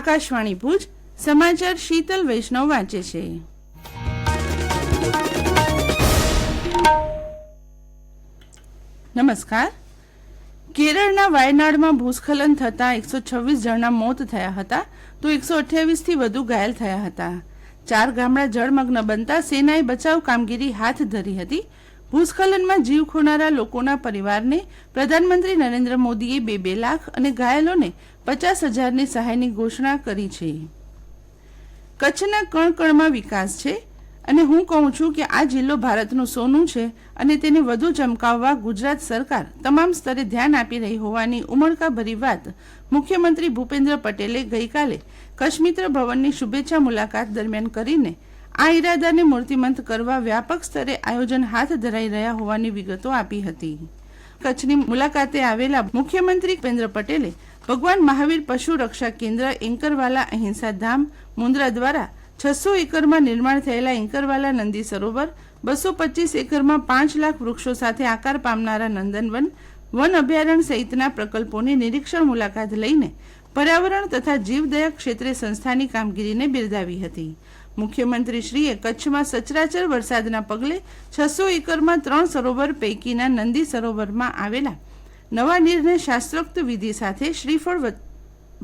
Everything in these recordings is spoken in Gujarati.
આકાશવાણી ભુજ, સમાચાર શીતલ વૈષ્ણવ વાંચે છે. નમસ્કાર. કેરળના વાયનાડમાં ભૂસ્ખલન થતાં એકસો છવ્વીસ જણના મોત થયા હતા, તો એકસો અઠ્યાવીસથી વધુ ઘાયલ થયા હતા. ચાર ગામડા જળમગ્ન બનતા સેનાએ બચાવ કામગીરી હાથ ધરી હતી ભૂસ્ખલનમાં જીવ ખોનારા લોકોના પરિવારને પ્રધાનમંત્રી નરેન્દ્ર મોદીએ બે બે લાખ અને ઘાયલોને પચાસ હજારની સહાયની ઘોષણા કરી છે. કચ્છના કણકણમાં વિકાસ છે અને હું કહું છું કે આ જિલ્લો ભારતનું સોનું છે અને તેને વધુ ચમકાવવા ગુજરાત સરકાર તમામ સ્તરે ધ્યાન આપી રહી હોવાની ઉમળકાભરી વાત મુખ્યમંત્રી ભૂપેન્દ્ર પટેલે ગઈકાલે કચ્છમિત્ર ભવનની શુભેચ્છા મુલાકાત દરમિયાન કરીને આ ઈરાદાને મૂર્તિમંત કરવા વ્યાપક સ્તરે આયોજન હાથ ધરાઈ રહ્યા હોવાની વિગતો આપી હતી. કચ્છની મુલાકાતે આવેલા મુખ્યમંત્રી ભૂપેન્દ્ર પટેલે ભગવાન મહાવીર પશુ રક્ષા કેન્દ્ર એન્કરવાલા અહિંસા ધામ, મુન્દ્રા દ્વારા છસો એકરમાં નિર્માણ થયેલા એન્કરવાલા નંદી સરોવર, બસો પચીસ એકરમાં પાંચ લાખ વૃક્ષો સાથે આકાર પામનારા નંદનવન, વન અભયારણ્ય સહિતના પ્રકલ્પોની નિરીક્ષણ મુલાકાત લઈને પર્યાવરણ તથા જીવદયા ક્ષેત્રે સંસ્થાની કામગીરીને બિરદાવી હતી. મુખ્યમંત્રીશ્રીએ કચ્છમાં સચરાચર વરસાદના પગલે છસો એકરમાં ત્રણ સરોવર પૈકીના નંદી સરોવરમાં આવેલા. નવા નીરને શાસ્ત્રોક્ત વિધિ સાથે શ્રીફળ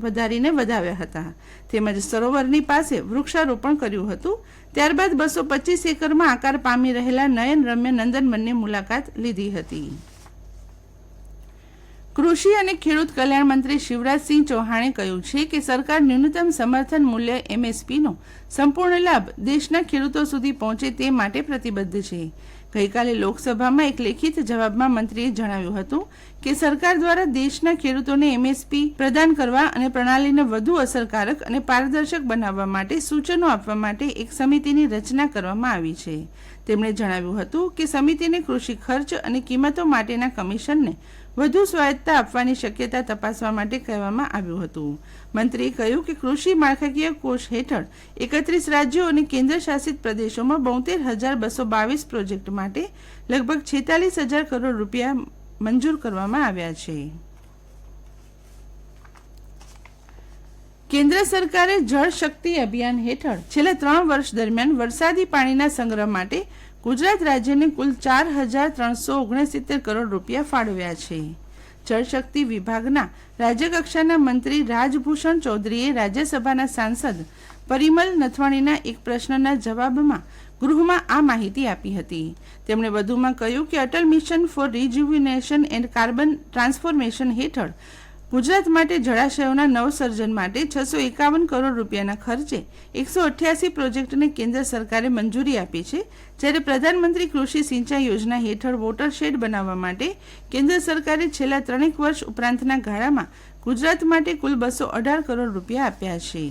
વધારીને વધાવ્યા હતા. તેમજ સરોવરની પાસે વૃક્ષારોપણ કર્યું હતું. ત્યારબાદ બસો પચીસ એકરમાં આકાર પામી રહેલા નયન રમ્ય નંદનવનની મુલાકાત લીધી હતી. કૃષિ અને ખેડૂત કલ્યાણ મંત્રી શિવરાજસિંહ ચૌહાણે કહ્યું છે કે સરકાર ન્યૂનતમ સમર્થન મૂલ્ય એમએસપીનો સંપૂર્ણ લાભ દેશના ખેડૂતો સુધી પહોંચે તે માટે પ્રતિબદ્ધ છે. ગઈકાલે લોકસભામાં એક લેખિત જવાબમાં મંત્રીએ જણાવ્યું હતું કે સરકાર દ્વારા દેશના ખેડૂતોને એમએસપી પ્રદાન કરવા અને પ્રણાલીને વધુ અસરકારક અને પારદર્શક બનાવવા માટે સૂચનો આપવા માટે એક સમિતિની રચના કરવામાં આવી છે. તેમણે જણાવ્યું હતું કે સમિતિને કૃષિ ખર્ચ અને કિંમતો માટેના કમિશનને વધુ સ્વાયત્તા આપવાની શક્યતા તપાસવા માટે કહેવામાં આવ્યું હતું. મંત્રીએ કહ્યું કે કૃષિ માળખાકીય કોષ હેઠળ એકત્રીસ રાજ્યો અને કેન્દ્ર શાસિત પ્રદેશોમાં બોતેર હજાર બસો બાવીસ પ્રોજેક્ટ માટે લગભગ છેતાલીસ હજાર કરોડ રૂપિયા મંજૂર કરવામાં આવ્યા છે. કેન્દ્ર સરકારે જળ શક્તિ અભિયાન હેઠળ છેલ્લા ત્રણ વર્ષ દરમિયાન વરસાદી પાણીના સંગ્રહ માટે ગુજરાત રાજ્યને કુલ ચાર હજાર ત્રણસો ઓગણસિત્તેર કરોડ રૂપિયા ફાળવ્યા છે. જળશક્તિ વિભાગના રાજ્યકક્ષાના મંત્રી રાજભૂષણ ચૌધરીએ રાજ્યસભાના સાંસદ પરિમલ નથવાણીના એક પ્રશ્નના જવાબમાં ગૃહમાં આ માહિતી આપી હતી. તેમણે વધુમાં કહ્યું કે Atal mission for rejuvenation and carbon transformation હેઠળ ગુજરાત માટે જળાશયોના નવસર્જન માટે છસો એકાવન કરોડ રૂપિયાના ખર્ચે એકસો અઠ્યાસી પ્રોજેક્ટને કેન્દ્ર સરકારે મંજૂરી આપી છે, જ્યારે પ્રધાનમંત્રી કૃષિ સિંચાઈ યોજના હેઠળ વોટરશેડ બનાવવા માટે કેન્દ્ર સરકારે છેલ્લા ત્રણેક વર્ષ ઉપરાંતના ગાળામાં ગુજરાત માટે કુલ બસો અઢાર કરોડ રૂપિયા આપ્યા છે.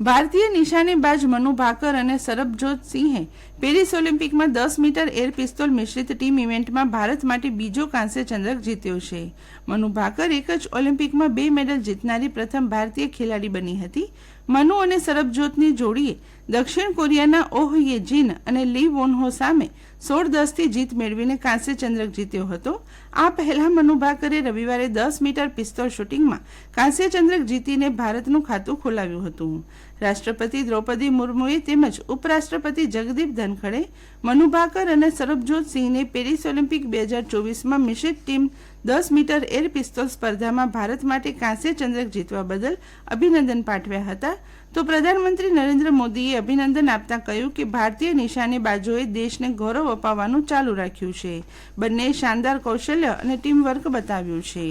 ભારતીય નિશાનેબાજ મનુ ભાકર અને સરબજોત સિંહે પેરિસ ઓલિમ્પિકમાં દસ મીટર એર પિસ્તોલ મિશ્રિત ટીમ ઇવેન્ટમાં ભારત માટે બીજો કાંસ્ય ચંદ્રક જીત્યો છે. મનુ ભાકર એક જ ઓલિમ્પિકમાં બે મેડલ જીતનારી પ્રથમ ભારતીય ખેલાડી બની હતી. મનુ અને સરબજોતની જોડીએ દક્ષિણ કોરિયાના ઓહ યે જીન અને લી વોનહો સામે સોળ દસથી જીત મેળવીને કાંસ્ય ચંદ્રક જીત્યો હતો. આ પહેલા મનુ ભાકરે રવિવારે દસ મીટર પિસ્તોલ શૂટિંગમાં કાંસ્ય ચંદ્રક જીતીને ભારતનું ખાતું ખોલાવ્યું હતું. રાષ્ટ્રપતિ દ્રૌપદી મુર્મુએ તેમજ ઉપરાષ્ટ્રપતિ જગદીપ ધનખડે મનુ ભાકર અને સરબજોત સિંહને પેરિસ ઓલિમ્પિક બે હજાર ચોવીસમાં મિશ્રિત ટીમ દસ મીટર એર પિસ્તોલ સ્પર્ધામાં ભારત માટે કાંસ્ય ચંદ્રક જીતવા બદલ અભિનંદન પાઠવ્યા હતા. તો પ્રધાનમંત્રી નરેન્દ્ર મોદીએ અભિનંદન આપતા કહ્યું કે ભારતીય નિશાનેબાજોએ દેશને ગૌરવ અપાવવાનું ચાલુ રાખ્યું છે. બંને શાનદાર કૌશલ્ય અને ટીમવર્ક બતાવ્યું છે.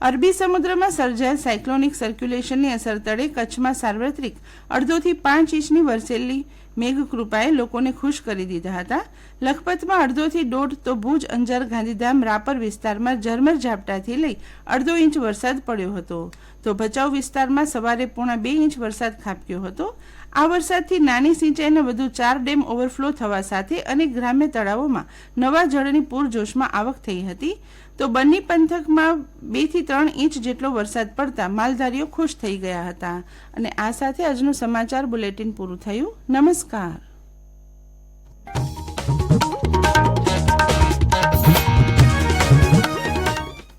અરબી સમુદ્રમાં સર્જાયેલ સાયક્લોનિક સર્ક્યુલેશનની અસર તળે કચ્છમાં સાર્વત્રિક અડધોથી પાંચ ઇંચની વરસેલી મેઘકૃપાએ લોકોને ખુશ કરી દીધા હતા. લખપતમાં અડધોથી દોઢ તો ભુજ, અંજાર, ગાંધીધામ, રાપર વિસ્તારમાં ઝરમર ઝાપટાથી લઈ અડધો ઇંચ વરસાદ પડ્યો હતો. તો ભચાઉ વિસ્તારમાં સવારે પોણા બે ઇંચ વરસાદ ખાબક્યો હતો. આ વરસાદથી નાની સિંચાઈના વધુ ચાર ડેમ ઓવરફ્લો થવા સાથે અનેક ગ્રામ્ય તળાવોમાં નવા જળની પૂરજોશમાં આવક થઈ હતી. તો બન્ની પંથકમાં બેથી ત્રણ ઇંચ જેટલો વરસાદ પડતા માલધારીઓ ખુશ થઈ ગયા હતા. અને આ સાથે આજનું સમાચાર બુલેટિન પૂરું થયું. નમસ્કાર. 卡。